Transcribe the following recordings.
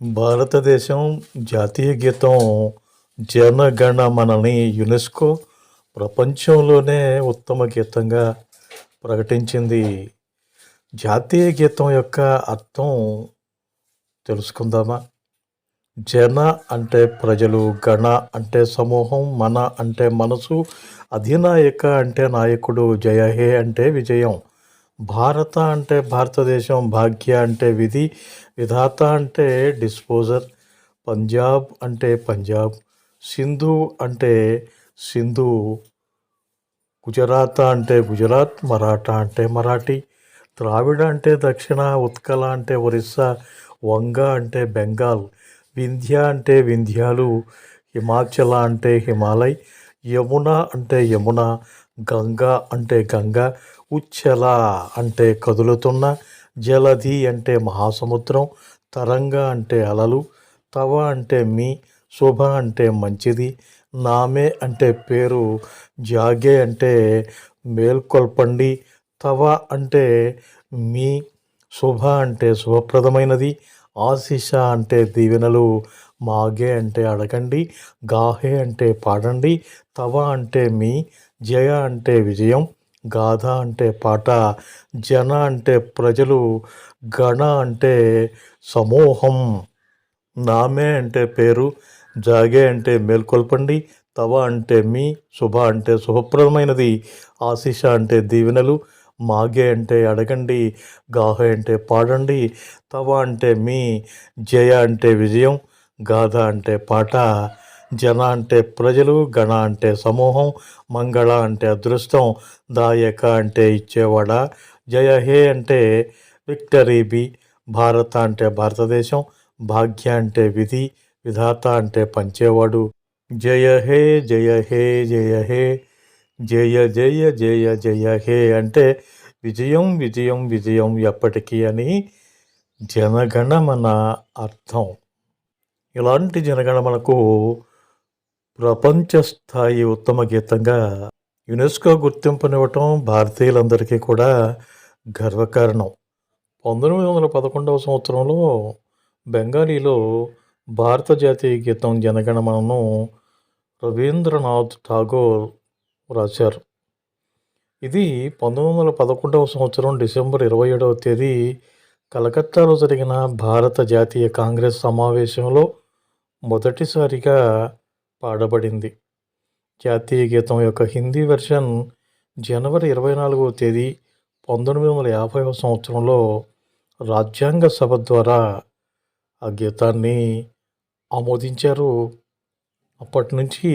భారతదేశం జాతీయ గీతం జనగణ మనని యునెస్కో ప్రపంచంలోనే ఉత్తమ గీతంగా ప్రకటించింది. జాతీయ గీతం యొక్క అర్థం తెలుసుకుందామా? జన అంటే ప్రజలు గణ అంటే సమూహం మన అంటే మనసు అధినాయక అంటే నాయకుడు జయ హే అంటే విజయం. భారత అంటే భారతదేశం భాగ్య అంటే విధి విధాత అంటే డిస్పోజర్ పంజాబ్ అంటే పంజాబ్ సింధు అంటే సింధు గుజరాత్ అంటే గుజరాత్ మరాఠా అంటే మరాఠీ ద్రావిడ అంటే దక్షిణ ఉత్కల అంటే ఒరిస్సా వంగ అంటే బెంగాల్ వింధ్య అంటే వింధ్యాలు హిమాచల అంటే హిమాలయ్ యమున అంటే యమున గంగ అంటే గంగ ఉచ్చల అంటే కదులుతున్న జలధి అంటే మహాసముద్రం తరంగ అంటే అలలు తవ అంటే మీ శుభ అంటే మంచిది నామే అంటే పేరు జాగే అంటే మేల్కొల్పండి తవ అంటే మీ శుభ అంటే శుభప్రదమైనది ఆశిష అంటే దీవెనలు మాగే అంటే అడగండి గాహే అంటే పాడండి తవ అంటే మీ జయ అంటే విజయం గాథ అంటే పాట జన అంటే ప్రజలు గణ అంటే సమూహం నామే అంటే పేరు జాగే అంటే మేల్కొల్పండి తవ అంటే మీ శుభ అంటే శుభప్రదమైనది ఆశిష అంటే దీవెనలు మాగే అంటే అడగండి గాహ అంటే పాడండి తవ అంటే మీ జయ అంటే విజయం గాథ అంటే పాట జన అంటే ప్రజలు గణ అంటే సమూహం మంగళ అంటే అదృష్టం దాయక అంటే ఇచ్చేవాడ జయ హే అంటే విక్టరీ బి భారత అంటే భారతదేశం భాగ్య అంటే విధి విధాత అంటే పంచేవాడు జయ హే జయ హే జయ హే. జయ జయ జయ జయ హే అంటే విజయం విజయం విజయం ఎప్పటికీ అని జనగణమన అర్థం. ఇలాంటి జనగణమనకు ప్రపంచ స్థాయి ఉత్తమ గీతంగా యునెస్కో గుర్తింపునివ్వటం భారతీయులందరికీ కూడా గర్వకారణం. పంతొమ్మిది వందల పదకొండవ సంవత్సరంలో బెంగాలీలో భారత జాతీయ గీతం జనగణమనను రవీంద్రనాథ్ ఠాగోర్ రాశారు. ఇది పంతొమ్మిది వందల పదకొండవ సంవత్సరం డిసెంబర్ ఇరవై ఏడవ తేదీ కలకత్తాలో జరిగిన భారత జాతీయ కాంగ్రెస్ సమావేశంలో మొదటిసారిగా పాడబడింది. జాతీయ గీతం యొక్క హిందీ వెర్షన్ జనవరి ఇరవై నాలుగవ తేదీ పంతొమ్మిది వందల యాభైవ సంవత్సరంలో రాజ్యాంగ సభ ద్వారా ఆ గీతాన్ని ఆమోదించారు. అప్పటి నుంచి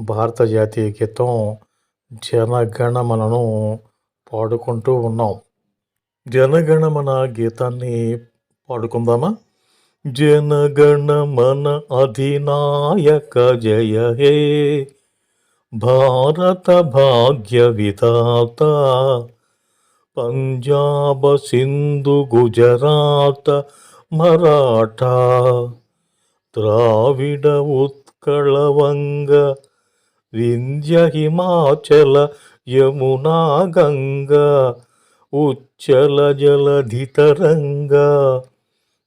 భారత జాతీయ గీతం జనగణమనను పాడుకుంటూ ఉన్నాం. జనగణమన గీతాన్ని పాడుకుందామా? జనగణమన అధినాయక జయ హే. భారత భాగ్య విధాత. పంజాబ సింధు గుజరాత మరాఠా. ద్రావిడ ఉత్కళవంగ వింధ్య హిమాచల యమునా గంగా ఉచ్చల జలధితరంగా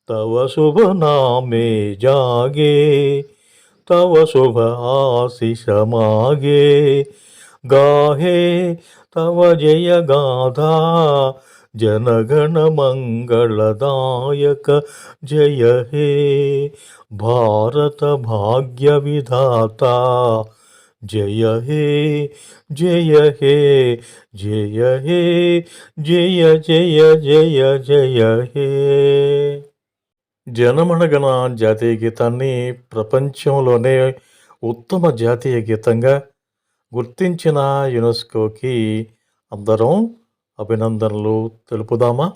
తవ శుభ నామే జాగే తవ శుభ ఆశిష మాగే గాహే తవ జయ గాథా జనగణ మంగళదాయక జయ హే భారత భాగ్య విధాత. జయ హే జయ హే జయ హే జయ జయ జయ జయ హే. జనమణగణ జాతీయ గీతాన్ని ప్రపంచంలోనే ఉత్తమ జాతీయ గీతంగా గుర్తించిన యునెస్కోకి అందరం అభినందనలు తెలుపుదామా?